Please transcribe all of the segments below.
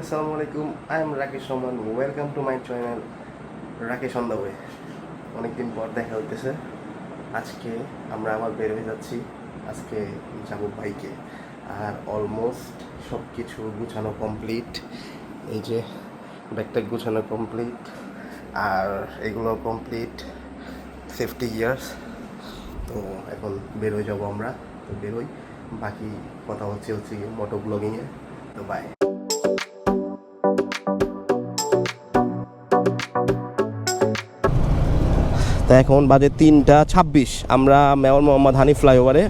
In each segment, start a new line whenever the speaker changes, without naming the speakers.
আসসালামু আলাইকুম। I am Rakesh Rahman welcome to my channel Rakesh on the way অনেকদিন পর দেখা হইতেছে। আজকে আমরা আবার বের হয়ে যাচ্ছি। আজকে যাব বাইকে। আর অলমোস্ট সব কিছু গুছানো কমপ্লিট এই যে, ব্যাগটা গুছানো কমপ্লিট আর এগুলো কমপ্লিট সেফটি গিয়ার্স তো এখন বের হয়ে যাব আমরা। তো বেরোই বাকি কথা হচ্ছে হচ্ছে মোটো ব্লগিংয়ে তো বাই তা এখন বাজে তিনটা ছাব্বিশ। আমরা মেয়র মোহাম্মদ হানি ফ্লাইওভারে।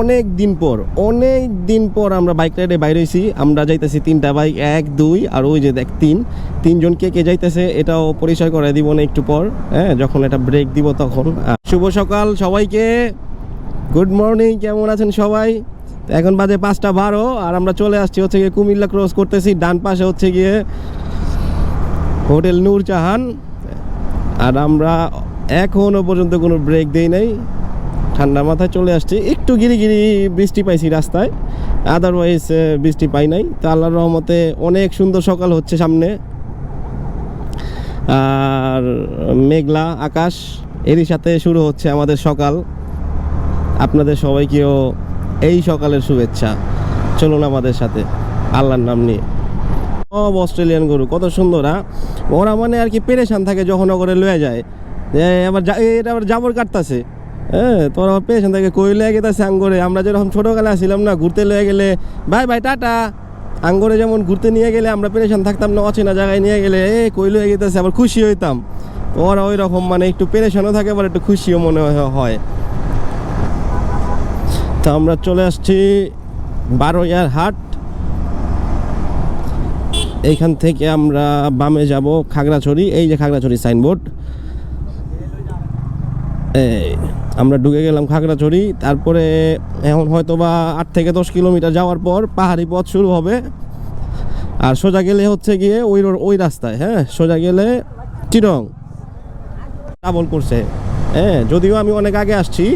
অনেক দিন পর, অনেক দিন পর আমরা বাইক রাইডে বাইরে হয়েছি। আমরা যাইতেছি তিনটা বাইক, এক, দুই আর ওই যে দেখ, তিন। তিনজন কে কে যাইতেছে এটাও পরিচয় করে দিব না একটু পর হ্যাঁ যখন এটা ব্রেক দিব তখন। শুভ সকাল সবাইকে। গুড মর্নিং কেমন আছেন সবাই? এখন বাজে পাঁচটা বারো, আর আমরা চলে আসছি হচ্ছে গিয়ে কুমিল্লা ক্রস করতেছি। ডান পাশে হচ্ছে গিয়ে হোটেল নূর চাহান আর আমরা এখনও পর্যন্ত কোনো ব্রেক দেই নাই। ঠান্ডা মাথায় চলে আসছি। একটু গিরি গিরি বৃষ্টি পাইছি রাস্তায়। আদারওয়াইজ বৃষ্টি পাই নাই। তো আল্লাহর রহমতে অনেক সুন্দর সকাল হচ্ছে সামনে। আর মেঘলা আকাশ। এরই সাথে শুরু হচ্ছে আমাদের সকাল। আপনাদের সবাইকেও এই সকালের শুভেচ্ছা। চলুন আমাদের সাথে। আল্লাহর নাম নিয়ে। সব অস্ট্রেলিয়ান গরু, কত সুন্দর হ্যাঁ? ওরা মানে আর কি পেরেশান থাকে যখন করে লয়ে যায়। আবার এটা আবার জাবর কাটতাছে। হ্যাঁ তোরা আবার পেরেশান থাকে, কই লয়ে গেছে আঙ্গরে? আমরা যেরকম ছোটোবেলা ছিলাম না, ঘুরতে লয়ে গেলে, বাই বাই, টাটা। আঙ্গরে যেমন ঘুরতে নিয়ে গেলে আমরা পেরেশান থাকতাম না, অচেনা জায়গায় নিয়ে গেলে, এ, কই লয়ে গেতেছে? আবার খুশি হইতাম। ওরা ওই রকম মানে একটু পেরেশানও থাকে, আবার একটু খুশিও মনে হয়। তো আমরা চলে আসছি বারোয়ার হাট। এইখান থেকে আমরা বামে যাব খাগড়াছড়ি। এই যে খাগড়াছড়ি সাইনবোর্ড। আমরা ঢুকে গেলাম খাগড়াছড়ি। তারপরে এখন হয়তো বা আট থেকে দশ কিলোমিটার যাওয়ার পর পাহাড়ি পথ শুরু হবে। আর সোজা গেলে হচ্ছে গিয়ে ওই ওই রাস্তায় হ্যাঁ? সোজা গেলে চিরং। ডাবল করছে। হ্যাঁ যদিও আমি অনেক আগে আসছি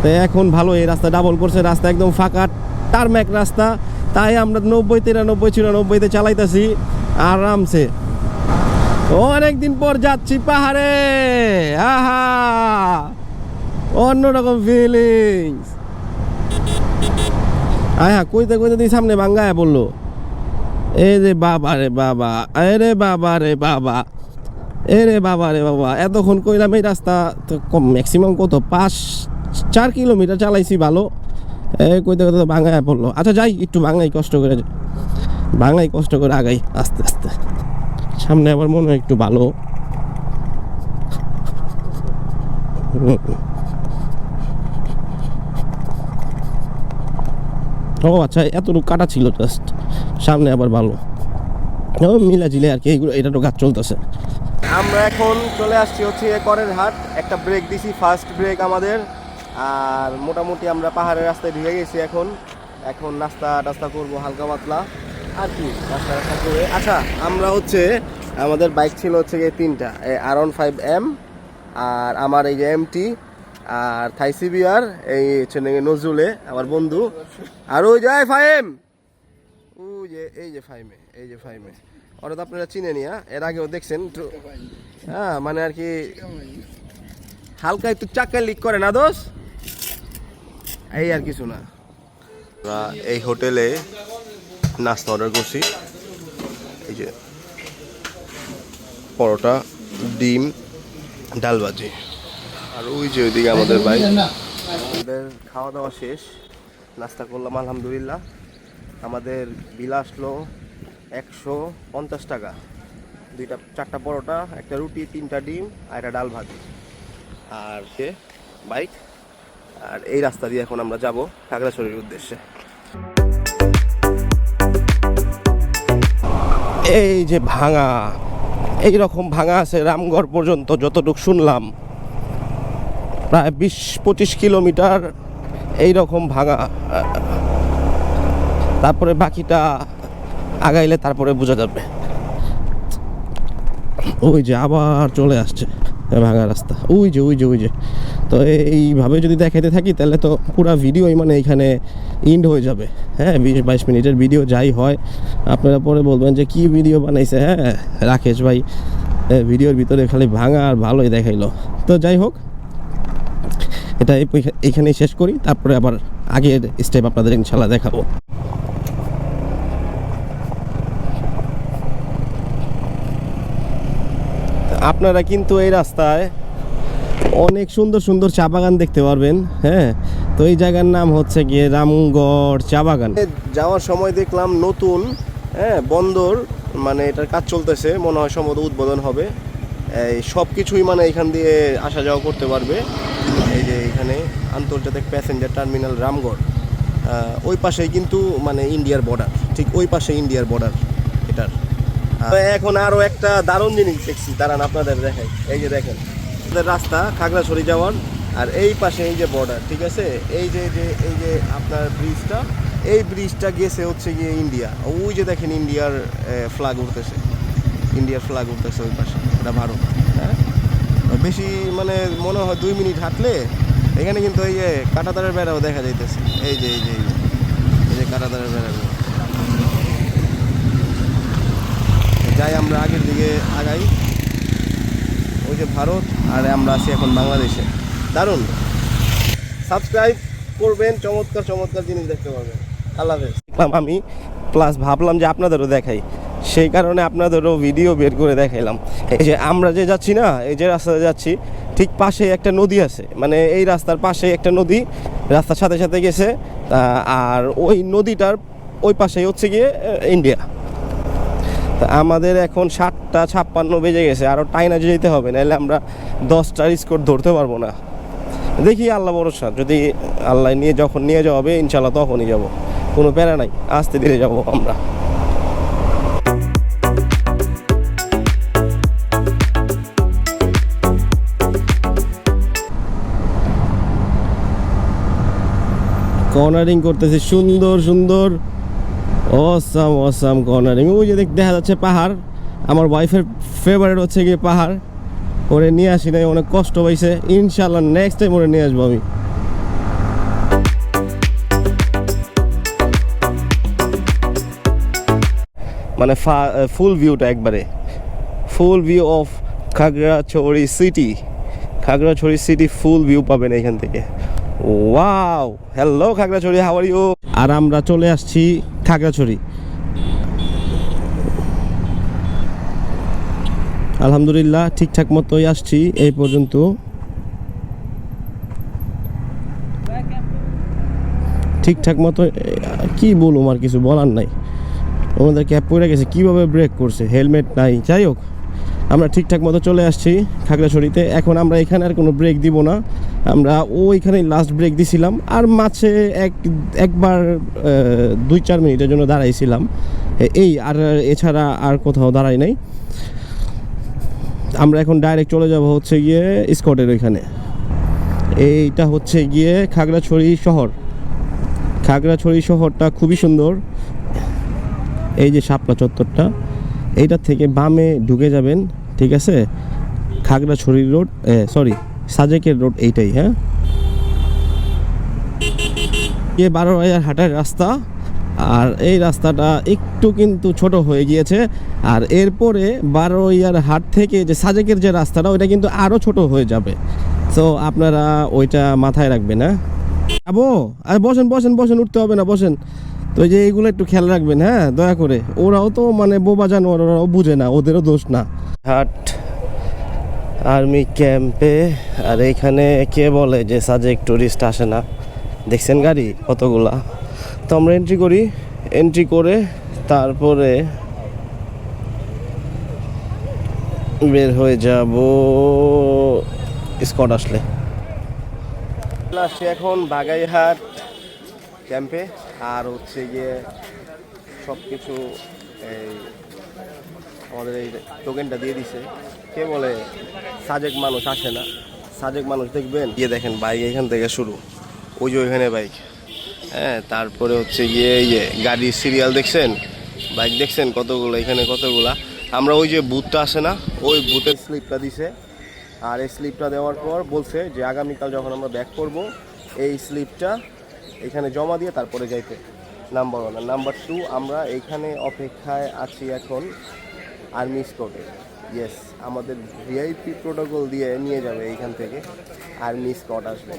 তো এখন ভালো, এই রাস্তা ডাবল করছে, রাস্তা একদম ফাঁকা টারম্যাক রাস্তা। তাই আমরা নব্বই, তিরানব্বই, চুরানব্বইতে চালাইতেছি, আরামসে। অনেকদিন পর যাচ্ছি পাহাড়ে। আহা! অন্যরকম ফিলিংস হ্যাঁ কইতে কইতে তুই সামনে বাঙ্গায় বলল। এ রে বাবা রে বাবা, এ রে বাবা রে বাবা, এ রে বাবা রে বাবা, এতক্ষণ কইলাম এই রাস্তা তো ম্যাক্সিমাম কত? পাঁচ চার কিলোমিটার চালাইছি ভালো। কইতে কইতে বাঙায় পড়ল। আচ্ছা যাই, একটু বাঙাই কষ্ট করে যাই। কষ্ট করে আগাই, আস্তে আস্তে। সামনে আবার মনে হয় একটু ভালো। ও আচ্ছা এতটুকু কাটা ছিল জাস্ট সামনে আবার ভালো। ও, মিলা জিলে আর কি, এইগুলো এটা তো গাছ চলতেছে। আমরা এখন চলে আসছি হচ্ছে করের হাট। একটা ব্রেক দিছি ফার্স্ট ব্রেক আমাদের। আর মোটামুটি আমরা পাহাড়ের রাস্তায় ঢুকে গেছি এখন। এখন নাস্তা টাস্তা করব হালকা পাতলা। আর কি, নাস্তা টাস্তা করে। আচ্ছা আমরা হচ্ছে, আমাদের বাইক ছিল হচ্ছে গিয়ে তিনটা, এই আর ওয়ান ফাইভ এম আর আমার এই যে এমটি আর থাইসিবিআর এই হচ্ছে নজরুলে, আমার বন্ধু। আর ওই যায় ফাইম ওই যে, এই যে ফাইমে এই যে ফাইমে ওরা তো আপনারা চিনে নি হ্যাঁ? এর আগেও দেখছেন হ্যাঁ মানে আর কি, হালকা একটু চাকা লিক করে না দোষ? এই আর কিছু না। আমরা এই হোটেলে নাস্তা অর্ডার করছি। এই যে পরোটা, ডিম, ডাল ভাজি। আর ওই যে ওইদিকে আমাদের বাইক আমাদের খাওয়া দাওয়া শেষ। নাস্তা করলাম, আলহামদুলিল্লাহ। আমাদের বিল আসলো একশো পঞ্চাশ টাকা। দুইটা, চারটা পরোটা, একটা রুটি, তিনটা ডিম আর একটা ডাল ভাজি। আর সে বাইক আর এই রাস্তা দিয়ে এখন আমরা যাব খাগড়াছড়ির উদ্দেশ্যে। এই যে ভাঙা এই রকম ভাঙা আছে রামগড় পর্যন্ত যতটুকু শুনলাম। প্রায় বিশ, পঁচিশ কিলোমিটার এই রকম ভাঙা। তারপরে বাকিটা আগাইলে তারপরে বোঝা যাবে। ওই যে আবার চলে আসছে ভাঙা রাস্তা। ওই যে ওই যে ওই যে। তো এইভাবে যদি দেখাইতে থাকি, তাহলে তো পুরো ভিডিওই মানে এখানে ইন্ড হয়ে যাবে। হ্যাঁ বিশ বাইশ মিনিটের ভিডিও যাই হয়, আপনারা পরে বলবেন যে কি ভিডিও বানাইছে। হ্যাঁ রাকেশ ভাই ভিডিওর ভিতরে খালি ভাঙা আর ভালোই দেখাইলো। তো যাই হোক, এটা এখানেই শেষ করি, তারপরে আবার আগের স্টেপ আপনাদের ইনশাল্লাহ দেখাবো। আপনারা কিন্তু এই রাস্তায় অনেক সুন্দর সুন্দর চা বাগান দেখতে পারবেন হ্যাঁ? তো এই জায়গার নাম হচ্ছে গিয়ে রামগড় চা বাগান। যাওয়ার সময় দেখলাম নতুন হ্যাঁ বন্দর মানে এটার কাজ চলতেছে, মনে হয় সম্ভবত উদ্বোধন হবে। এই সব কিছুই মানে এখান দিয়ে আসা যাওয়া করতে পারবে। এই যে এখানে আন্তর্জাতিক প্যাসেঞ্জার টার্মিনাল রামগড়। ওই পাশেই কিন্তু মানে ইন্ডিয়ার বর্ডার ঠিক ওই পাশে ইন্ডিয়ার বর্ডার এটার। এখন আরও একটা দারুণ জিনিস দেখছি, দাঁড়ান আপনাদের দেখাই। এই যে দেখেন আমাদের রাস্তা, খাগড়াছড়ি যাওয়ার, আর এই পাশে এই যে বর্ডার ঠিক আছে? এই যে যে, এই যে আপনার ব্রিজটা এই ব্রিজটা গেছে হচ্ছে গিয়ে ইন্ডিয়া ওই যে দেখেন ইন্ডিয়ার ফ্ল্যাগ উঠতেছে ইন্ডিয়ার ফ্ল্যাগ উঠতেছে ওই পাশে, এটা ভারত হ্যাঁ? বেশি মানে মনে হয় দুই মিনিট হাঁটলে এখানে কিন্তু এই যে কাঁটাতারের বেড়াও দেখা যাইতেছে। এই যে এই যে এই যে কাঁটাতারের বেড়াগুলো। যাই আমরা আগের দিকে আগাই। ওই যে ভারত, আর আমরা আছি এখন বাংলাদেশে। দারুণ। সাবস্ক্রাইব করবেন, চমৎকার চমৎকার জিনিস দেখতে পাবেন। আল্লাহ হাফেজ। আমি প্লাস ভাবলাম যে আপনাদেরও দেখাই। সেই কারণে আপনাদেরও ভিডিও বের করে দেখাইলাম। এই যে আমরা যে যাচ্ছি না, এই যে রাস্তাতে যাচ্ছি, ঠিক পাশে একটা নদী আছে। মানে এই রাস্তার পাশে একটা নদী, রাস্তার সাথে সাথে গেছে আর ওই নদীটার ওই পাশেই হচ্ছে গিয়ে ইন্ডিয়া তা আমাদের এখন সাতটা ছাপ্পান্ন বেজে গেছে আরও টাইনা যেতে হবে, নাহলে আমরা দশটার স্কোর ধরতে পারব না। দেখি, আল্লাহ ভরসা, যদি আল্লাহ নিয়ে যখন নিয়ে যাওয়া হবে ইনশাল্লাহ তখনই যাব। কোনো প্যারা নাই, আস্তে ধীরে যাব আমরা। কর্নারিং করতেছি, সুন্দর সুন্দর। অসাম অসাম কর্নারিং ওই যে দেখা যাচ্ছে পাহাড়। আমার ওয়াইফের ফেভারিট হচ্ছে গিয়ে পাহাড়। ওরে নিয়ে আসি নাই, অনেক কষ্ট পাইছে। ইনশাল্লাহ নেক্সট টাইম ওরে নিয়ে আসব আমি। মানে ফুল ভিউটা একবারে। Full view of Khagrachari city Khagrachari city full view পাবেন এখান থেকে। Wow hello Khagrachari how are you আর আমরা চলে আসছি খাগড়াছড়ি। আলহামদুলিল্লাহ, ঠিকঠাক মতোই আসছি, এই পর্যন্ত। ঠিকঠাক মতো কি বলুম আর কিছু বলার নাই। আমাদের ক্যাপ পড়ে গেছে, কীভাবে ব্রেক করছে? হেলমেট নাই, যাই হোক। আমরা ঠিকঠাক মতো চলে আসছি খাগড়াছড়িতে। এখন আমরা এখানে আর কোনো ব্রেক দিব না। আমরা ওইখানেই লাস্ট ব্রেক দিছিলাম। আর মাঝে এক, একবার দুই চার মিনিটের জন্য দাঁড়াইছিলাম। এই, আর এছাড়া আর কোথাও দাঁড়াই নাই। আমরা এখন ডাইরেক্ট চলে যাব হচ্ছে গিয়ে স্কটের ওইখানে। এইটা হচ্ছে গিয়ে খাগড়াছড়ি শহর। খাগড়াছড়ি শহরটা খুবই সুন্দর। এই যে শাপলা চত্বরটা, এইটা থেকে বামে ঢুকে যাবেন, ঠিক আছে? খাগড়াছড়ি রোড সরি সাজেকের রোড এইটাই হ্যাঁ? এ বারো হাজার হাঁটার রাস্তা। আর এই রাস্তাটা একটু কিন্তু ছোট হয়ে গিয়েছে। আর এরপরে বারো ইয়ার হাট থেকে যে সাজেকের যে রাস্তাটা, ওইটা কিন্তু আরও ছোট হয়ে যাবে। তো আপনারা ওইটা মাথায় রাখবেন হ্যাঁ? যাব আর বসেন বসেন বসেন, উঠতে হবে না, বসেন। তো যে এইগুলো একটু খেয়াল রাখবেন হ্যাঁ? দয়া করে। ওরাও তো মানে বোবা জানোয়ার, ওরাও বুঝে না, ওদেরও দোষ না। হাট, আর্মি ক্যাম্পে, আর এইখানে কে বলে যে সাজেক টুরিস্ট আসে না? দেখছেন গাড়ি কতগুলা? তো আমরা এন্ট্রি করি। এন্ট্রি করে তারপরে বের হয়ে যাব স্কট আসলে। এখন বাগাইহাট ক্যাম্পে আর হচ্ছে গিয়ে সব কিছু এই আমাদের এই টোকেনটা দিয়ে দিছে। কে বলে? সাজেক মানুষ আসে না। সাজেক মানুষ দেখবেন? গিয়ে দেখেন বাইক এখান থেকে শুরু। ওই যে ওইখানে বাইক হ্যাঁ তারপরে হচ্ছে গিয়ে ইয়ে গাড়ির সিরিয়াল দেখছেন? বাইক দেখছেন? কতগুলো? এখানে কতগুলা? আমরা ওই যে বুথটা আসে না, ওই বুথের স্লিপটা দিছে। আর এই স্লিপটা দেওয়ার পর বলছে যে আগামীকাল যখন আমরা ব্যাক করব, এই স্লিপটা এখানে জমা দিয়ে তারপরে যাইতে। নাম্বার ওয়ান নাম্বার টু আমরা এইখানে অপেক্ষায় আছি এখন আর্মি স্কটে ইয়েস আমাদের ভিআইপি প্রোটোকল দিয়ে নিয়ে যাবে এইখান থেকে। আর্মি স্কট আসবে।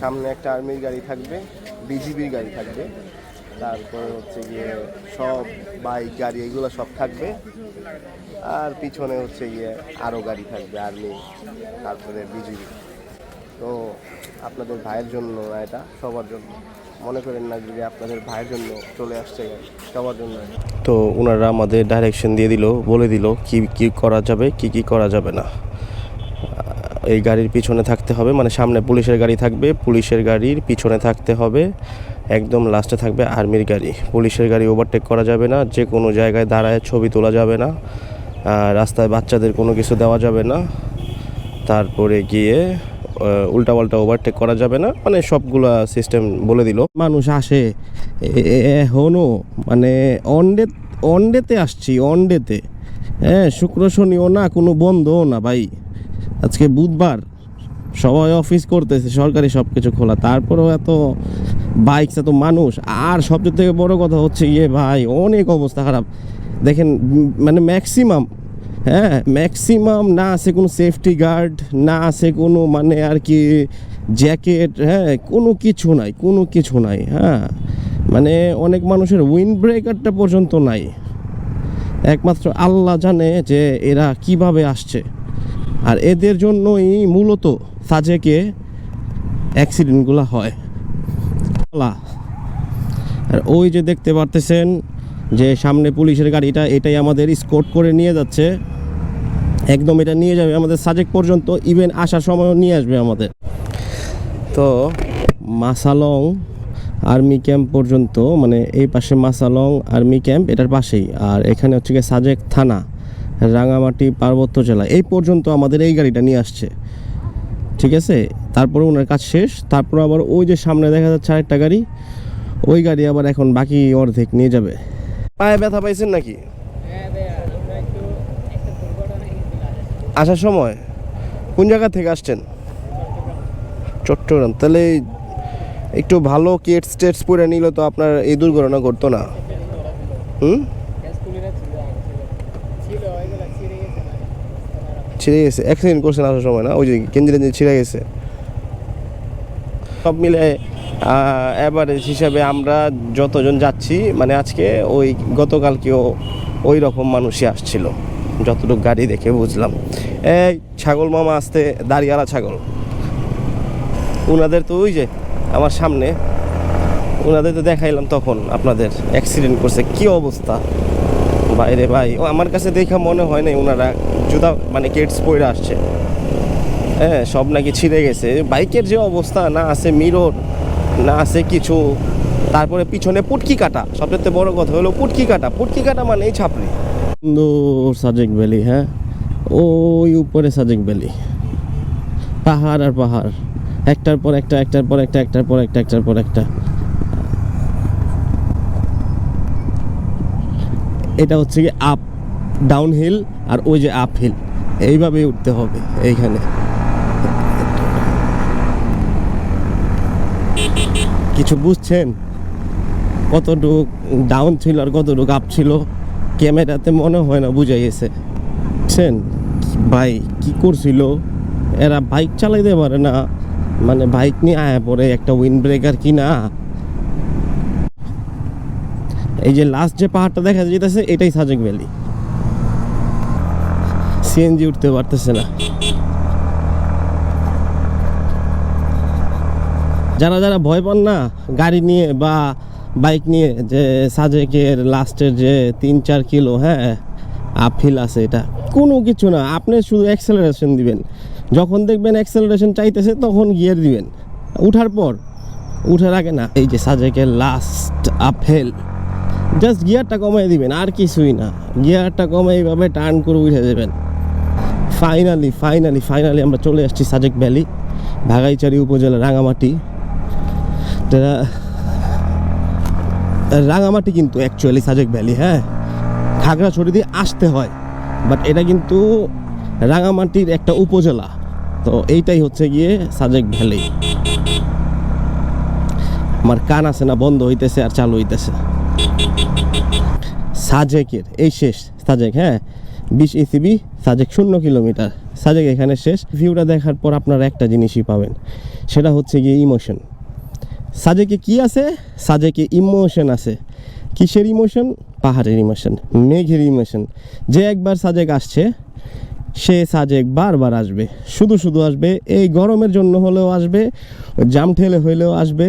সামনে একটা আর্মির গাড়ি থাকবে বিজিবির গাড়ি থাকবে। তারপর হচ্ছে গিয়ে সব বাইক গাড়ি, এগুলো সব থাকবে। আর পিছনে হচ্ছে গিয়ে আরও গাড়ি থাকবে আর্মি তারপরে বিজিবি তো আপনাদের ভাইয়ের জন্য এটা, সবার জন্য। মনে করেন না যে আপনাদের ভাইয়ের জন্য চলে আসছে, সবার জন্য। তো ওনারা আমাদের ডাইরেকশন দিয়ে দিল, বলে দিল কি কি করা যাবে, কি কি করা যাবে না। এই গাড়ির পিছনে থাকতে হবে মানে সামনে পুলিশের গাড়ি থাকবে, পুলিশের গাড়ির পিছনে থাকতে হবে, একদম লাস্টে থাকবে আর্মির গাড়ি। পুলিশের গাড়ি ওভারটেক করা যাবে না, যে কোনো জায়গায় দাঁড়ায় ছবি তোলা যাবে না রাস্তায় বাচ্চাদের কোনো কিছু দেওয়া যাবে না। তারপরে গিয়ে উল্টাপাল্টা ওভারটেক করা যাবে না। মানে সবগুলা সিস্টেম বলে দিল। মানুষ আসে এখনও মানে অনডে অনডেতে আসছি অনডেতে হ্যাঁ শুক্র, শনিও না, কোনো বন্ধও না ভাই। আজকে বুধবার, সবাই অফিস করতেছে, সরকারি সব কিছু খোলা। তারপরেও এত বাইক এত মানুষ। আর সবচেয়ে থেকে বড় কথা হচ্ছে ইয়ে ভাই, অনেক অবস্থা খারাপ। দেখেন মানে ম্যাক্সিমাম হ্যাঁ ম্যাক্সিমাম না আছে কোনো সেফটি গার্ড না আছে কোনো মানে আর কি জ্যাকেট হ্যাঁ কোনো কিছু নাই, কোনো কিছু নাই হ্যাঁ। মানে অনেক মানুষের উইন্ড ব্রেকারটা পর্যন্ত নাই। একমাত্র আল্লাহ জানে যে এরা কীভাবে আসছে। আর এদের জন্যই মূলত সাজেকে অ্যাক্সিডেন্টগুলো হয়। আর ওই যে দেখতে পারতেছেন যে সামনে পুলিশের গাড়িটা এটাই আমাদের স্কোট করে নিয়ে যাচ্ছে। একদম এটা নিয়ে যাবে, আমাদের সাজেক পর্যন্ত ইভেন আসার সময়ও নিয়ে আসবে আমাদের। তো মাসালং আর্মি ক্যাম্প পর্যন্ত মানে এই পাশে মাসালং আর্মি ক্যাম্প, এটার পাশেই। আর এখানে হচ্ছে গিয়ে সাজেক থানা, রাঙামাটি পার্বত্য জেলা, এই পর্যন্ত আমাদের এই গাড়িটা নিয়ে আসছে। ঠিক আছে? তারপরে ওনার কাজ শেষ, তারপর আবার ওই যে সামনে দেখা যাচ্ছে আরেকটা গাড়ি, ওই গাড়ি আবার এখন বাকি অর্ধেক নিয়ে যাবে। পায়ে ব্যথা পাইছেন নাকি? আসার সময়? কোন জায়গা থেকে আসছেন? চট্টগ্রাম। তাহলে একটু ভালো কেটস টেটস পরে নিলে তো আপনার এই দুর্ঘটনা ঘটতো না। হুম? ছিঁড়ে গেছে। অ্যাক্সিডেন্ট করছেন আসার সময় না? ওই যে টেঞ্জি ছিঁড়ে গেছে। সব মিলে অ্যাভারেজ হিসাবে আমরা যতজন যাচ্ছি মানে আজকে ওই গতকালকেও ওই রকম মানুষই আসছিল। যতটুকু গাড়ি দেখে বুঝলাম। এই ছাগল মামা আসতে দাঁড়িয়ালা ছাগল। ওনাদের তো ওই যে আমার সামনে ওনাদের তো দেখাইলাম তখন আপনাদের অ্যাক্সিডেন্ট করছে, কি অবস্থা? বাইরে ভাই, ও আমার কাছে দেখা মনে হয় না ওনারা জুতা মানে কেটস পরে আসছে। হ্যাঁ সব নাকি ছিঁড়ে গেছে। বাইকের যে অবস্থা, না আছে মিরর না আছে কিছু, তারপরে পিছনে পুটকি কাটা। সবচেয়ে বড় কথা হলো পুটকি কাটা। পুটকি কাটা মানে এই ছাপড়ি। সুন্দর সাজেক ভ্যালি হ্যাঁ? ওই উপরে সাজেক ভ্যালি। পাহাড় আর পাহাড়। একটার পর একটা, একটার পর একটা, একটার পর একটা, একটার পর একটা। এটা হচ্ছে কি আপ ডাউন হিল আর ওই যে আপ হিল এইভাবেই উঠতে হবে এইখানে। কিছু বুঝছেন? কতটুক ডাউন ছিল আর কতটুক আপ ছিল? ক্যামেরাতে মনে হয় না বুঝাই গেছে। বুঝছেন? ভাই, কি করছিল? এরা বাইক চালাইতে পারে না। মানে বাইক নিয়ে আয়া পরে একটা উইন্ড ব্রেকার কি না? এই যে লাস্ট যে পাহাড়টা দেখা যেতেছে এটাই সাজেক ভ্যালি সিএনজি উঠতে পারতেছে না। যারা যারা ভয় পান না, গাড়ি নিয়ে বা বাইক নিয়ে, যে সাজেকের লাস্টের যে তিন চার কিলো হ্যাঁ আপিল আছে এটা। কোনো কিছু না, আপনি শুধু অ্যাক্সেলারেশন দিবেন। যখন দেখবেন অ্যাক্সেলারেশন চাইতেছে, তখন গিয়ার দিবেন। উঠার পর, উঠার আগে না, এই যে সাজেকের লাস্ট আপহেল জাস্ট গিয়ারটা কমাই দিবেন, আর কিছুই না। গিয়ারটা কমে এইভাবে টার্ন করে উঠে যাবেন। ফাইনালি ফাইনালি ফাইনালি আমরা চলে আসছি সাজেক ভ্যালি ভাগাইচারি উপজেলা রাঙামাটি। এটা রাঙামাটি কিন্তু অ্যাকচুয়ালি সাজেক ভ্যালি হ্যাঁ? খাগড়াছড়ি দিয়ে আসতে হয় বাট এটা কিন্তু রাঙামাটির একটা উপজেলা। তো এইটাই হচ্ছে গিয়ে সাজেক ভ্যালি আমার কান আছে না, বন্ধ হইতেছে আর চালু হইতেছে। সাজেকের এই শেষ সাজেক হ্যাঁ? বিশ ইসিবি সাজেক শূন্য কিলোমিটার। সাজেক এখানে শেষ। ভিউটা দেখার পর আপনারা একটা জিনিসই পাবেন, সেটা হচ্ছে গিয়ে ইমোশন সাজেকে কি আছে? সাজেকে ইমোশন আছে। কিসের ইমোশন পাহাড়ের ইমোশন মেঘের ইমোশন যে একবার সাজেক আসছে, সে সাজেক বারবার আসবে। শুধু শুধু আসবে, এই গরমের জন্য হলেও আসবে, জাম ঠেলে হইলেও আসবে,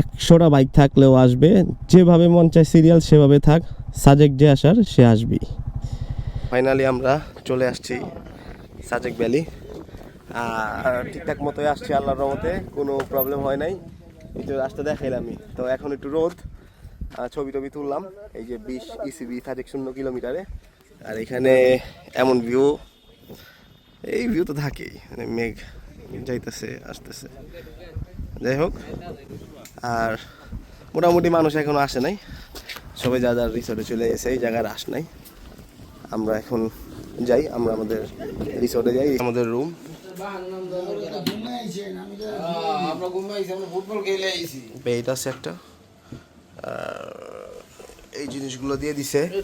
একশোটা বাইক থাকলেও আসবে, যেভাবে মন চায় সিরিয়াল সেভাবে থাক, সাজেক যে আসার, সে আসবেই। ফাইনালি আমরা চলে আসছি সাজেক ভ্যালি আর ঠিকঠাক মতোই আসছি আল্লাহর রহমতে, কোনো প্রবলেম হয় নাই। এই যে রাস্তা দেখাইলামই তো এখন একটু রোদ ছবি টবি তুললাম। এই যে বিশ ইসিবি সাজেক শূন্য কিলোমিটারে। আর এখানে এমন ভিউ এই ভিউ তো থাকেই মানে মেঘ যাইতেছে, আসতেছে। যাই হোক, আর মোটামুটি মানুষ এখনও আসে নাই। সবাই যা যার রিসোর্টে চলে এসে এই জায়গার আস নাই। আমরা এখন যাই, আমরা আমাদের রিসোর্টে যাই, আমাদের রুম একটা। আর এই জিনিসগুলো দিয়ে দিছে।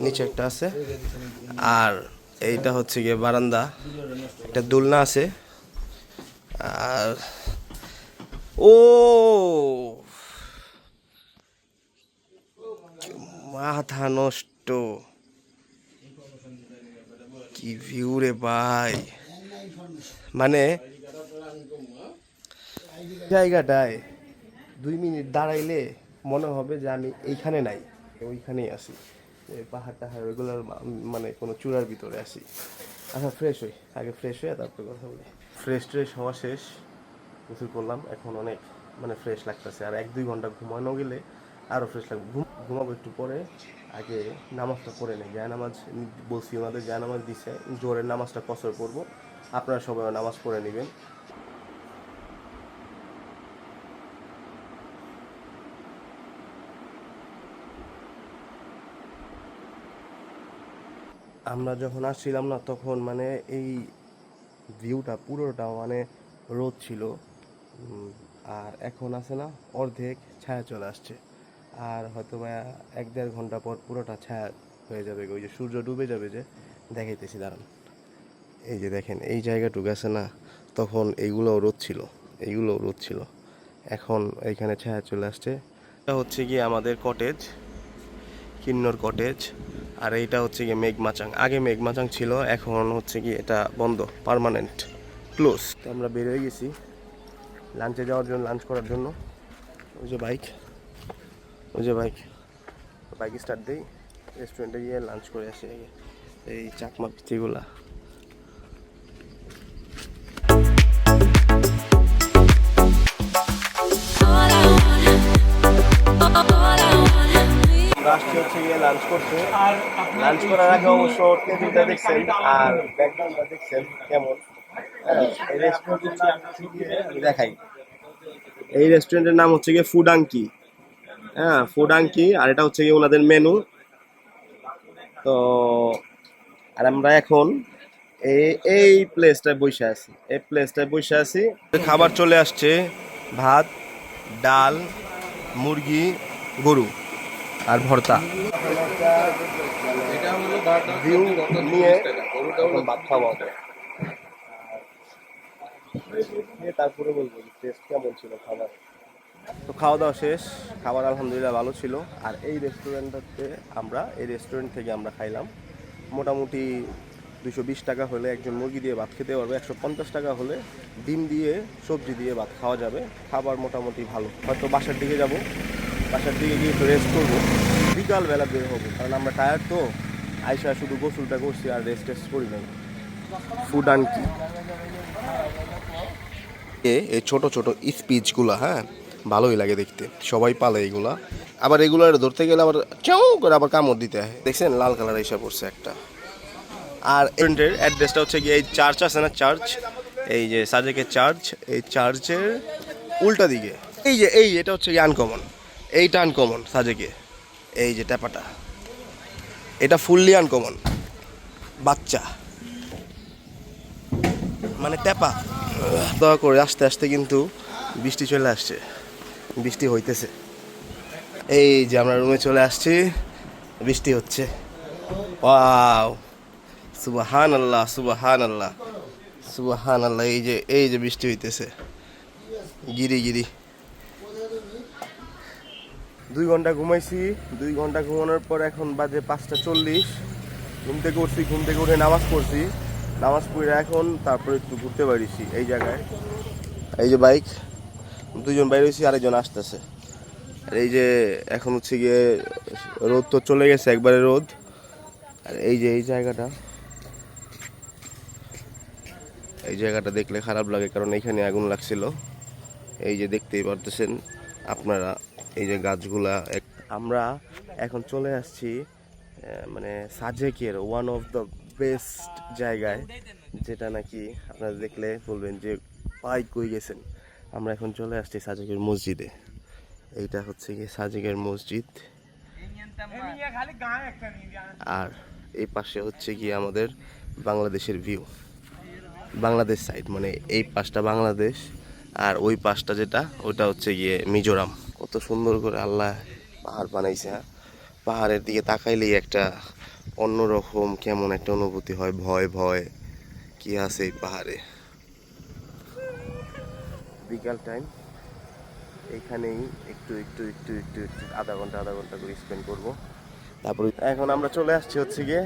নিচে একটা আছে। আর এইটা হচ্ছে গিয়ে বারান্দা। একটা দোলনা আছে। আর ও! মাথা নষ্ট। কি ভিউ রে ভাই। মানে জায়গাটায় দুই মিনিট দাঁড়াইলে মনে হবে যে আমি এইখানে নাই, ওইখানেই আসি পাহাড় টাহাড় ওইগুলোর মানে কোনো চূড়ার ভিতরে আসি আচ্ছা ফ্রেশ হই। আগে ফ্রেশ হয়ে তারপরে কথা বলি। ফ্রেশ ট্রেশ হওয়া শেষ। গোসল করলাম। এখন অনেক মানে ফ্রেশ লাগতেছে। আর এক দুই ঘণ্টা ঘুমানো গেলে আরও ফ্রেশ লাগবে। ঘুম- ঘুমাবো একটু পরে। আগে নামাজটা পড়ে নেই। জায় নামাজ বলছি ওনাদের জায় নামাজ দিছে। জোরের নামাজটা কসর করব। আপনারা সবাই নামাজ পড়ে নেবেন। আমরা যখন আসছিলাম না, তখন মানে এই ভিউটা পুরোটা মানে রোদ ছিল। আর এখন আছে না, অর্ধেক ছায়া চলে আসছে। আর হয়তো বা এক দেড় ঘণ্টা পর পুরোটা ছায়া হয়ে যাবে, ওই যে সূর্য ডুবে যাবে যে, দেখাইতেছি, দাঁড়ান। এই যে দেখেন, এই জায়গাটুকু আছে না, তখন এইগুলোও রোদ ছিল, এইগুলোও রোদ ছিল। এখন এইখানে ছায়া চলে আসছে। এটা হচ্ছে কি আমাদের কটেজ কিন্নর কটেজ আর এইটা হচ্ছে গিয়ে মেঘমাচাং। আগে মেঘমাচাং ছিল, এখন হচ্ছে কি এটা বন্ধ পার্মানেন্ট ক্লোজ তো আমরা বের হয়ে গেছি লাঞ্চে যাওয়ার জন্য লাঞ্চ করার জন্য। ওই যে বাইক ওই যে বাইক বাইক স্টার্ট দিই রেস্টুরেন্টে গিয়ে লাঞ্চ করে আসি। এই চাকমা পিচিগুলা আসছি হচ্ছে গিয়ে লাঞ্চ করতে। লাঞ্চ করার আগে অবশ্য টেবিলটা দেখছেন আর ব্যাকগ্রাউন্ডটা দেখছেন কেমন? হ্যাঁ, এই রেস্টুরেন্ট আমি দেখাই। এই রেস্টুরেন্টের নাম হচ্ছে গিয়ে ফুড আঙ্কি হ্যাঁ ফুড আঙ্কি আর এটা হচ্ছে গিয়ে ওনাদের মেনু তো আর আমরা এখন এই এই প্লেসটায় বসে আছি। এই প্লেসটায় বসে আছি। খাবার চলে আসছে ভাত ডাল মুরগি গরু। আর ভর্তা।
এটা হলো ভাত
ভিউ নিয়ে ভাত খাওয়া তারপরে বলব টেস্ট কেমন ছিল খাবার। তো খাওয়া দাওয়া শেষ খাবার আলহামদুলিল্লাহ ভালো ছিল। আর এই রেস্টুরেন্টটাতে আমরা এই রেস্টুরেন্ট থেকে আমরা খাইলাম। মোটামুটি দুশো বিশ টাকা হলে একজন মুরগি দিয়ে ভাত খেতে পারবে একশো পঞ্চাশ টাকা হলে ডিম দিয়ে সবজি দিয়ে ভাত খাওয়া যাবে। খাবার মোটামুটি ভালো। হয়তো বাসার দিকে যাব। বাসার দিকে গিয়ে একটু রেস্ট করব। বিকালবেলা বের হব কারণ আমরা টায়ার তো। আইসা শুধু গোসলটা করছি আর রেস্ট টেস্ট করি নাই। ফুড আনকি এ এই ছোট ছোট স্পিচগুলো হ্যাঁ? ভালোই লাগে দেখতে। সবাই পালে এগুলা। আবার এগুলো ধরতে গেলে আবার চাউ করে আবার কামড় দিতে হয়। দেখছেন? লাল কালার এসে পড়ছে একটা। আর রেস্টুরেন্টের অ্যাড্রেসটা হচ্ছে কি এই চার্চ আছে না? চার্চ এই যে সাজেকের চার্চ এই চার্চের উল্টা দিকে। এই যে এই এটা হচ্ছে কি আনকমন এইটা আনকমন সাজেকে এই যে ট্যাপাটা। এটা ফুললি আনকমন বাচ্চা। মানে টেপা দয়া করে আস্তে আস্তে কিন্তু বৃষ্টি চলে আসছে। বৃষ্টি হইতেছে। এই যে আমরা রুমে চলে আসছি। বৃষ্টি হচ্ছে। ওয়াও সুবাহান আল্লাহ সুবাহান আল্লাহ সুবাহান আল্লাহ এই যে এই যে বৃষ্টি হইতেছে। গিরি গিরি। দুই ঘণ্টা ঘুমাইছি, দুই ঘণ্টা ঘুমানোর পর এখন বাজে পাঁচটা চল্লিশ। ঘুম থেকে উঠছি, ঘুম থেকে উঠে নামাজ পড়ছি। নামাজ পড়ে এখন তারপরে একটু ঘুরতে বেরিয়েছি এই জায়গায়। এই যে বাইক দুজন বাইরে হয়েছি আরেকজন আসতেছে। আর এই যে এখন হচ্ছে গিয়ে রোদ তো চলে গেছে একবারে রোদ। আর এই যে এই জায়গাটা এই জায়গাটা দেখলে খারাপ লাগে, কারণ এখানে আগুন লাগছিল। এই যে দেখতেই পারতেছেন আপনারা। এই যে গাছগুলা আমরা এখন চলে আসছি মানে সাজেকের ওয়ান অফ দ্য বেস্ট জায়গায়, যেটা নাকি আপনারা দেখলে বলবেন যে, পাই কই গেছেন? আমরা এখন চলে আসছি সাজেকের মসজিদে। এইটা হচ্ছে কি সাজেকের মসজিদ। আর এই পাশে হচ্ছে কি আমাদের বাংলাদেশের ভিউ বাংলাদেশ সাইড মানে এই পাশটা বাংলাদেশ, আর ওই পাশটা যেটা, ওটা হচ্ছে গিয়ে মিজোরাম। কত সুন্দর করে আল্লাহ পাহাড় বানাইছে হ্যাঁ? পাহাড়ের দিকে তাকাইলেই একটা অন্যরকম কেমন একটা অনুভূতি হয়, ভয় ভয়। কি আছে এই পাহাড়ে? বিকাল টাইম। এইখানেই একটু একটু একটু একটু একটু, আধা ঘণ্টা আধা ঘণ্টা করে স্পেন্ড করব। তারপরে এখন আমরা চলে আসছি হচ্ছে গিয়ে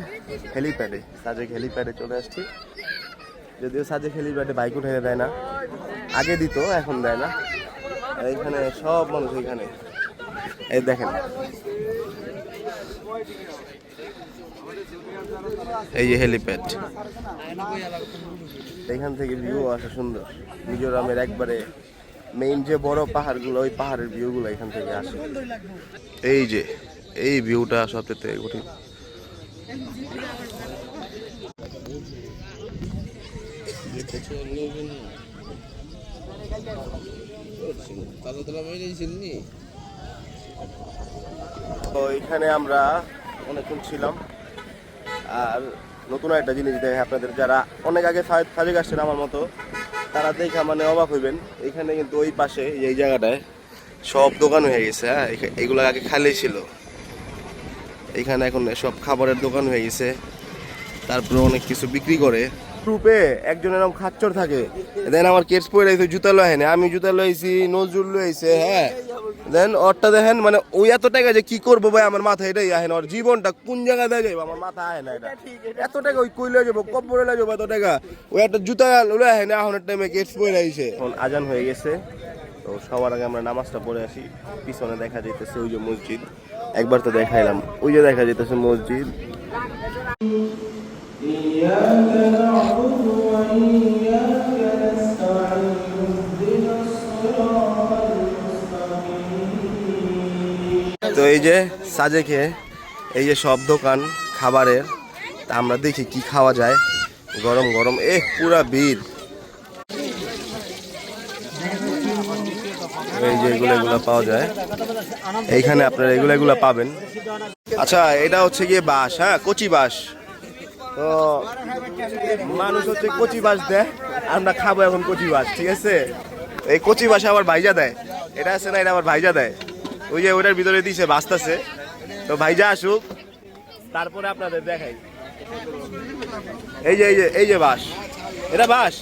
হেলিপ্যাডে, সাজেক হেলিপ্যাডে চলে আসছি। যদিও সাজেক হেলিপ্যাডে বাইক উঠে দেয় না, আগে দিত, এখন দেয় না। এইখানে সব মানুষ এখানে এই দেখেন। এই যে হেলিপ্যাড। এখান থেকে ভিউ আসে সুন্দর। মিজোরামের একবারে মেইন যে বড় পাহাড়গুলো, ওই পাহাড়ের ভিউগুলো এখান থেকে আসে। এই যে, এই ভিউটা সবচেয়ে কঠিন। তো এখানে আমরা অনেকক্ষণ ছিলাম। আর নতুন একটা জিনিস দেখে আপনাদের, যারা অনেক আগে সাজে আসছেন আমার মতো, তারা দেখে মানে অবাক হইবেন। এখানে কিন্তু ওই পাশে এই জায়গাটায় সব দোকান হয়ে গেছে হ্যাঁ? এগুলো আগে খালি ছিল। এখানে এখন সব খাবারের দোকান হয়ে গেছে। তারপরে অনেক কিছু বিক্রি করে। গ্রুপে একজন এরকম খাচ্চর থাকে। দেন আমার কেটস পরে রয়েছে জুতা লয় না আমি জুতা লইছি নজরুল লইছে হ্যাঁ। দেন ওরটা দেখেন মানে ওই এত টাকা যে কি করব ভাই আমার মাথা এটাই আহে না। ওর জীবনটা কোন জায়গায় দেখে আমার মাথা আহে না এটা। এত টাকা ওই কই লয়ে যাব? কব পরে লয়ে যাব এত টাকা? ওই একটা জুতা লয়ে আহে না এখন টাইমে কেটস পরে আইছে এখন আজান হয়ে গেছে তো সবার আগে আমরা নামাজটা পড়ে আসি। পিছনে দেখা যাইতেছে ওই যে মসজিদ। একবার তো দেখাইলাম। ওই যে দেখা যাইতেছে মসজিদ। তো এই যে সাজেকে এই যে সব দোকান, খাবারের, তা আমরা দেখি কি খাওয়া যায়। গরম গরম, এ পুরা ভিড়। এই যে এগুলো এগুলো পাওয়া যায়। এইখানে আপনারা এগুলো এগুলো পাবেন। আচ্ছা এটা হচ্ছে গিয়ে বাঁশ হ্যাঁ কচি বাঁশ। তো মানুষ হচ্ছে কচি বাঁশ দেয়, আমরা খাব এখন কচি বাঁশ, ঠিক আছে? এই কচি বাঁশে আবার ভাইজা দেয়। এটা আছে না, এটা আবার ভাইজা দেয়? ওই যে ওটার ভিতরে দিছে বাঁচতেছে। তো ভাই যা আসুক। তারপরে আপনাদের দেখাই। এই যে এই যে এই যে বাস এটা বাস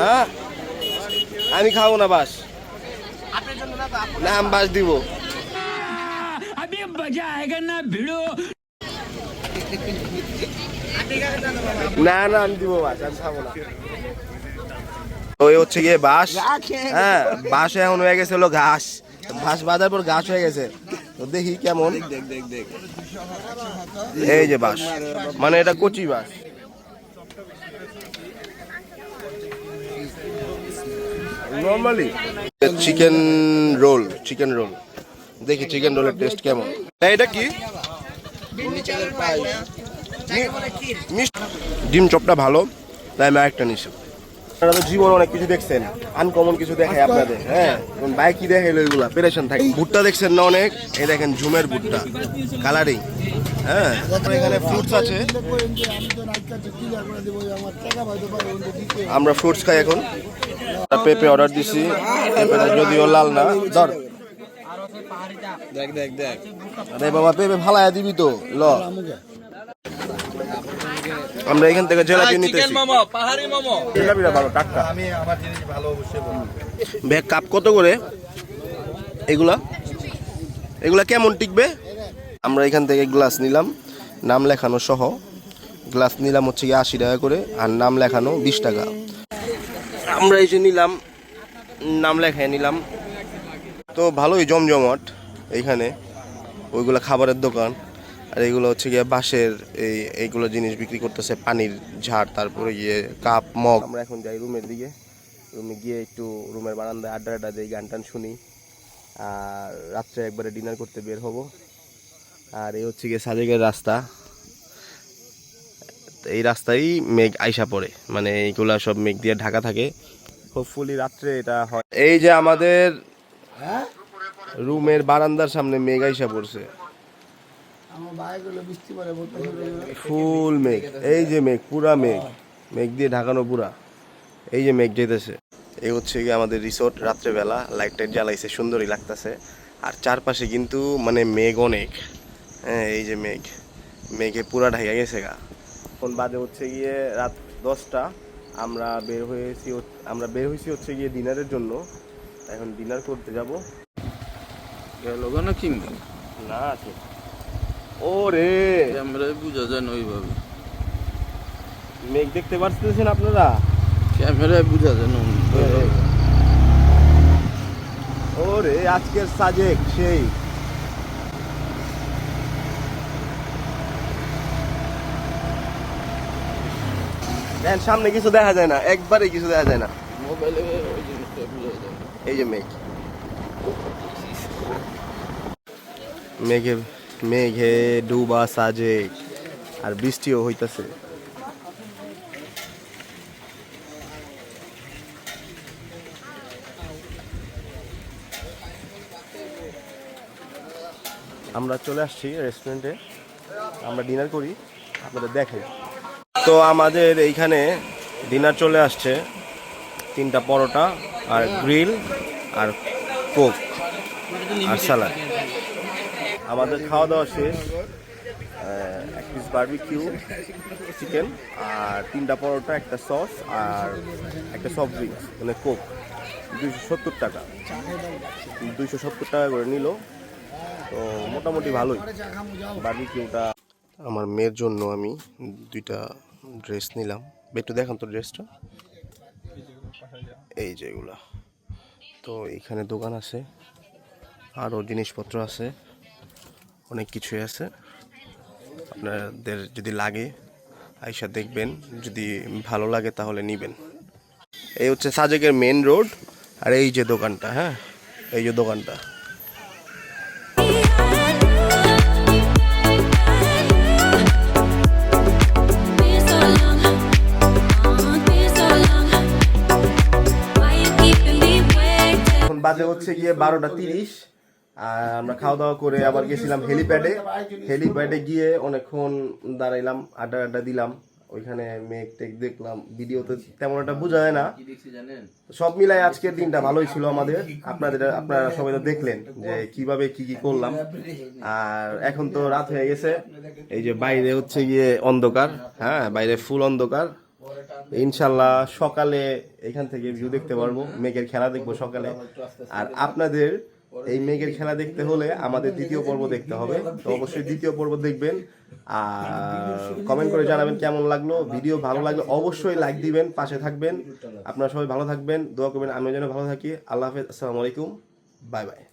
হ্যাঁ? আমি খাব না বাস না আমি বাস দিব। না না আমি দিব বাস আমি খাব না। ওই হচ্ছে গিয়ে বাস হ্যাঁ বাস এখন হয়ে গেছে হলো ঘাস। ঘাস বাঁধার পর ঘাস হয়ে গেছে। তো দেখি কেমন। এই যে বাস মানে এটা কচি বাস normally. Chicken roll chicken roll. দেখি চিকেন রোলের টেস্ট কেমন। এটা কি। ডিম চপটা ভালো তাই আমি আরেকটা নিছি। আপনারা তো জীবন অনেক কিছু দেখছেন আনকমন কিছু দেখায় আপনাদের হ্যাঁ? বাইক কি দেখাইলো এগুলা? পেরেশান থাকে। ভুট্টা দেখছেন না অনেক? এই দেখেন ঝুমের ভুট্টা কালারিং হ্যাঁ? এখানে ফ্রুটস আছে। আমরা ফ্রুটস খাই এখন। পেঁপে অর্ডার দিছি। পেঁপেটা যদিও লাল না, ধর।
দেখ দেখ দেখ।
বাবা, পেঁপে ফালায়া দিবি তো, ল। আমরা এখান থেকে জেলাপি নিতেছি।
মোমো পাহাড়ি মোমো।
জিলাপিটা ভালো টাটকা।
আমি আমার জিনিস ভালো অবশ্যই
ব্যাগ কাপ কত করে? এগুলা? এগুলা কেমন টিকবে? আমরা এখান থেকে গ্লাস নিলাম। নাম লেখানো সহ। গ্লাস নিলাম হচ্ছে গিয়ে আশি টাকা করে আর নাম লেখানো বিশ টাকা। আমরা এই যে নিলাম নাম লেখায় নিলাম। তো ভালোই জমজমাট এইখানে ওইগুলো খাবারের দোকান। আর এগুলো হচ্ছে গিয়ে বাঁশের এই এইগুলো জিনিস বিক্রি করতেছে পানির ঝাড় তারপরে গিয়ে কাপ মগ। আমরা এখন যাই রুমের দিকে। রুমে গিয়ে একটু রুমের বারান্দায় আড্ডা আড্ডা দিই গান টান শুনি। আর রাত্রে একবারে ডিনার করতে বের হব। আর এই হচ্ছে গিয়ে সাজেকের রাস্তা। এই রাস্তায় মেঘ আইসা পড়ে। মানে এইগুলা সব মেঘ দিয়ে ঢাকা থাকে। হোপফুলি রাত্রে এটা হয়। এই যে আমাদের রুমের বারান্দার সামনে মেঘ আইসা পড়ছে। ফুল মেঘ এই যে মেঘ পুরা মেঘ। মেঘ দিয়ে ঢাকানো পুরা। এই যে মেঘ যেতেছে এই হচ্ছে গিয়ে আমাদের রিসোর্ট রাত্রেবেলা। লাইট টাইট জ্বালাইছে সুন্দরই লাগতেছে। আর চারপাশে কিন্তু মানে মেঘ অনেক। হ্যাঁ এই যে মেঘ। মেঘে পুরা ঢাকা গেছে গা। এখন বাজে হচ্ছে গিয়ে রাত দশটা। আমরা বের হয়েছি আমরা বের হয়েছি হচ্ছে গিয়ে ডিনারের জন্য। এখন ডিনার করতে যাব।
গেল না কিনবে?
না আছে। ও রে
ক্যামেরায় বোঝা যায় না ওইভাবে।
মেঘ দেখতে পাচ্ছেন আপনারা?
ক্যামেরায় বোঝা যায় না ওইভাবে।
ওরে আজকের সাজেক সেই। দেন সামনে কিছু দেখা যায় না একবারে কিছু দেখা যায় না।
মোবাইলে ওই জিনিসটা বোঝা যায়
এই যে মেঘ। মেঘে মেঘে ডুবা সাজে, আর বৃষ্টিও হইতাছে। আমরা চলে আসছি রেস্টুরেন্টে আমরা ডিনার করি, আপনাদের দেখাই। তো আমাদের এইখানে ডিনার চলে আসছে, তিনটা পরোটা আর গ্রিল আর কোক আর সালাদ আমাদের খাওয়া দাওয়া শেষ এক পিস বার্বিকিউ চিকেন আর তিনটা পরোটা, একটা সস আর একটা সফট ড্রিঙ্কস মানে কোক দুইশো সত্তর টাকা। দুইশো সত্তর টাকা করে নিল। তো মোটামুটি ভালোই। বার্বিকিউটা আমার মেয়ের জন্য আমি দুইটা ড্রেস নিলাম। একটু দেখান তো ড্রেসটা এই যেগুলা তো এখানে দোকান আছে। আরও জিনিসপত্র আছে। অনেক কিছুই আছে। আপনাদের যদি লাগে, আইসা দেখবেন। যদি ভালো লাগে, তাহলে নিবেন। এই হচ্ছে সাজেকের মেন রোড আর এই যে দোকানটা হ্যাঁ? এই যে দোকানটা। বাজে হচ্ছে গিয়ে বারোটা তিরিশ। আর আমরা খাওয়া দাওয়া করে আবার গেছিলাম হেলিপ্যাডে হেলিপ্যাডে গিয়ে অনেকক্ষণ দাঁড়াইলাম, আড্ডা আড্ডা দিলাম। ওইখানে মেঘ টেক দেখলাম। ভিডিওতে তেমন একটা বোঝা যায় না। সব মিলাই আজকের দিনটা ভালোই ছিল আমাদের। আপনাদের, আপনারা সবাই তো দেখলেন যে কীভাবে কি কি করলাম। আর এখন তো রাত হয়ে গেছে। এই যে বাইরে হচ্ছে গিয়ে অন্ধকার হ্যাঁ বাইরে ফুল অন্ধকার। ইনশাল্লাহ সকালে এখান থেকে ভিউ দেখতে পারব। মেঘের খেলা দেখব সকালে। আর আপনাদের এই মেঘের খেলা দেখতে হলে আমাদের দ্বিতীয় পর্ব দেখতে হবে। তো অবশ্যই দ্বিতীয় পর্ব দেখবেন। আর কমেন্ট করে জানাবেন কেমন লাগল ভিডিও ভালো লাগল অবশ্যই লাইক দিবেন, পাশে থাকবেন। আপনারা সবাই ভালো থাকবেন, দোয়া করবেন, আমিও যেন ভালো থাকি। আল্লাহ হাফেজ, আসসালামু আলাইকুম, বাই বাই।